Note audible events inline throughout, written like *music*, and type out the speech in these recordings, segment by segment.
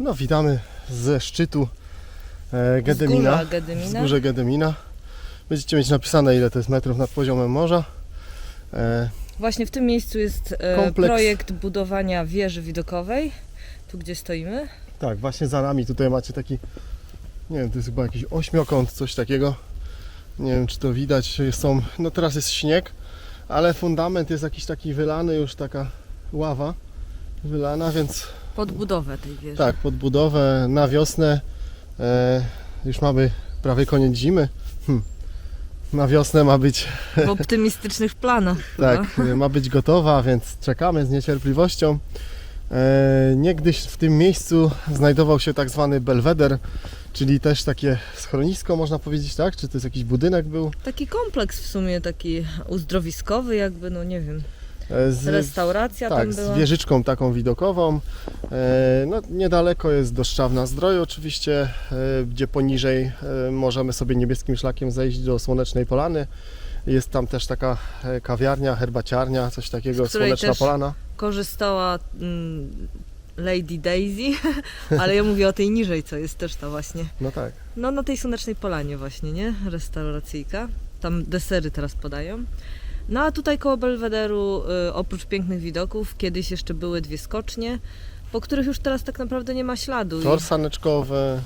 No, witamy ze szczytu e, Gedemina. Wzgórza Gedymina. Wzgórze Gedemina. Będziecie mieć napisane, ile to jest metrów nad poziomem morza. E, Właśnie w tym miejscu jest e, Kompleks. projekt budowania wieży widokowej, tu gdzie stoimy. tak, właśnie za nami tutaj macie taki, nie wiem, to jest chyba jakiś ośmiokąt, coś takiego. Nie wiem, czy to widać. Są, no teraz jest śnieg, ale fundament jest jakiś taki wylany, już taka ława wylana, więc Pod budowę tej wieży. tak, pod budowę na wiosnę. E, już mamy prawie koniec zimy. Hm. Na wiosnę ma być W optymistycznych planach. *laughs* Tak, y, ma być gotowa, więc czekamy z niecierpliwością. E, niegdyś w tym miejscu znajdował się tak zwany belweder, czyli też takie schronisko, można powiedzieć, tak? Czy to jest jakiś budynek był? Taki kompleks w sumie, taki uzdrowiskowy jakby, no nie wiem. E, z, Restauracja tak, tam była. z wieżyczką taką widokową. E, no, niedaleko jest Doszczawna Zdroju oczywiście, e, gdzie poniżej możemy sobie niebieskim szlakiem zejść do Słonecznej Polany. Jest tam też taka kawiarnia, herbaciarnia, coś takiego, Słoneczna Polana. Korzystała mm, Lady Daisy, *laughs* ale ja mówię o tej niżej, co jest też ta właśnie. No tak. No na tej Słonecznej Polanie właśnie, nie? Restauracyjka. Tam desery teraz podają. No a tutaj koło Belwederu, y, oprócz pięknych widoków, kiedyś jeszcze były dwie skocznie, po których już teraz tak naprawdę nie ma śladu. Tor saneczkowy.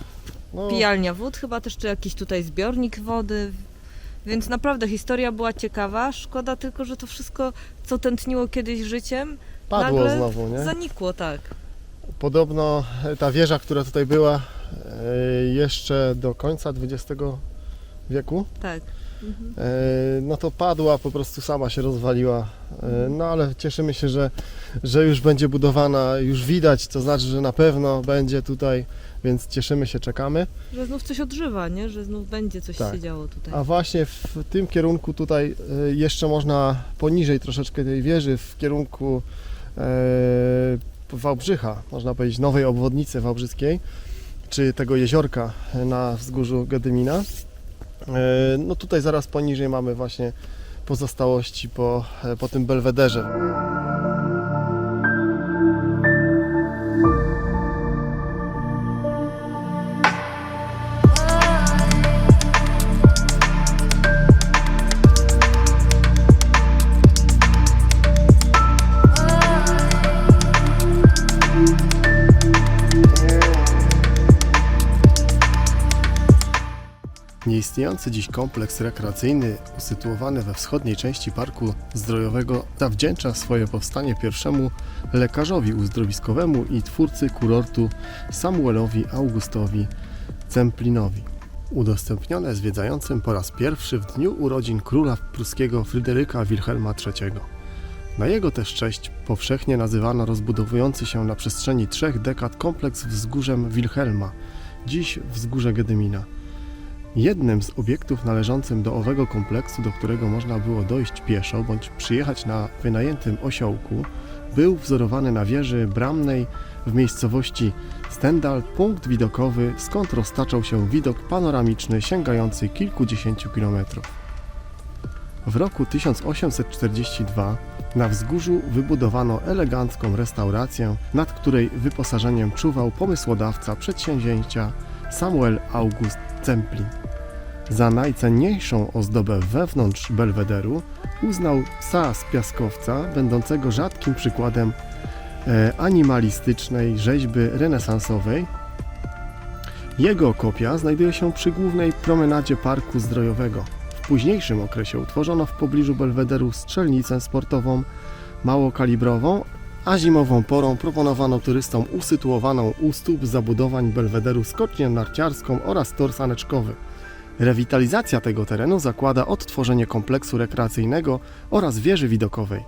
No, Pijalnia wód chyba też, czy jakiś tutaj zbiornik wody. Więc naprawdę historia była ciekawa. Szkoda tylko, że to wszystko, co tętniło kiedyś życiem, padło nagle znowu, nie? zanikło, tak. Podobno ta wieża, która tutaj była e, jeszcze do końca XX wieku, Tak. Mhm. e, no to padła, po prostu sama się rozwaliła. E, No ale cieszymy się, że, że już będzie budowana, już widać, to znaczy, że na pewno będzie tutaj, więc cieszymy się, czekamy. Że znów coś odżywa, nie? Że znów będzie coś Tak. się działo tutaj. A właśnie w tym kierunku tutaj e, jeszcze można poniżej troszeczkę tej wieży, w kierunku e, Wałbrzycha, można powiedzieć nowej obwodnicy wałbrzyskiej, czy tego jeziorka na wzgórzu Gedymina. E, No tutaj zaraz poniżej mamy właśnie pozostałości po, e, po tym belwederze. Nieistniejący dziś kompleks rekreacyjny usytuowany we wschodniej części Parku Zdrojowego zawdzięcza swoje powstanie pierwszemu lekarzowi uzdrowiskowemu i twórcy kurortu Samuelowi Augustowi Zemplinowi. Udostępnione zwiedzającym po raz pierwszy w dniu urodzin króla pruskiego Fryderyka Wilhelma III. Na jego też cześć powszechnie nazywano rozbudowujący się na przestrzeni trzech dekad kompleks wzgórzem Wilhelma, dziś wzgórze Gedymina. Jednym z obiektów należącym do owego kompleksu, do którego można było dojść pieszo bądź przyjechać na wynajętym osiołku, był wzorowany na wieży bramnej w miejscowości Stendal punkt widokowy, skąd roztaczał się widok panoramiczny sięgający kilkudziesięciu kilometrów. W roku 1842 na wzgórzu wybudowano elegancką restaurację, nad której wyposażeniem czuwał pomysłodawca przedsięwzięcia Samuel August Zemplin. Za najcenniejszą ozdobę wewnątrz belwederu uznał psa z piaskowca, będącego rzadkim przykładem e, animalistycznej rzeźby renesansowej. Jego kopia znajduje się przy głównej promenadzie Parku Zdrojowego. W późniejszym okresie utworzono w pobliżu belwederu strzelnicę sportową małokalibrową, a zimową porą proponowano turystom usytuowaną u stóp zabudowań belwederu skocznię narciarską oraz tor saneczkowy. Rewitalizacja tego terenu zakłada odtworzenie kompleksu rekreacyjnego oraz wieży widokowej.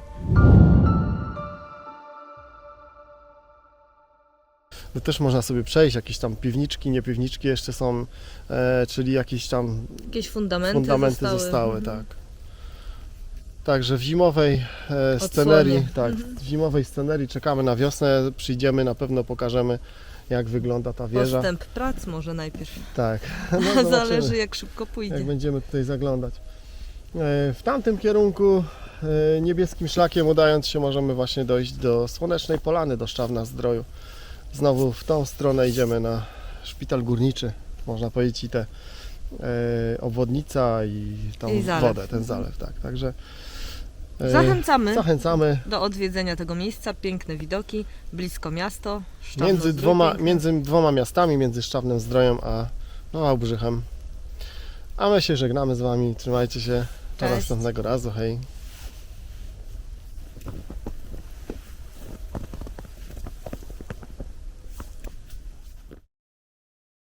No też można sobie przejść, jakieś tam piwniczki, nie piwniczki jeszcze są, e, czyli jakieś tam Jakieś fundamenty, fundamenty zostały. zostały, Mhm. tak. Także w zimowej e, scenerii, tak, Mhm. w zimowej scenerii czekamy na wiosnę, przyjdziemy, na pewno pokażemy jak wygląda ta wieża. Postęp prac może najpierw. Tak. *laughs* No, Zależy jak szybko pójdzie. jak będziemy tutaj zaglądać. E, W tamtym kierunku e, niebieskim szlakiem udając się możemy właśnie dojść do Słonecznej Polany, do Szczawna Zdroju. Znowu w tą stronę idziemy na szpital górniczy, można powiedzieć i te e, obwodnica i tą I wodę, ten zalew, tak. Także Zachęcamy zachęcamy. do odwiedzenia tego miejsca. Piękne widoki, blisko miasto. Szczawno Między Zdrój dwoma, piękne. między dwoma miastami, między Szczawnem Zdrojem a no, Wałbrzychem. A my się żegnamy z Wami. Trzymajcie się. Do Cześć. następnego razu. Hej.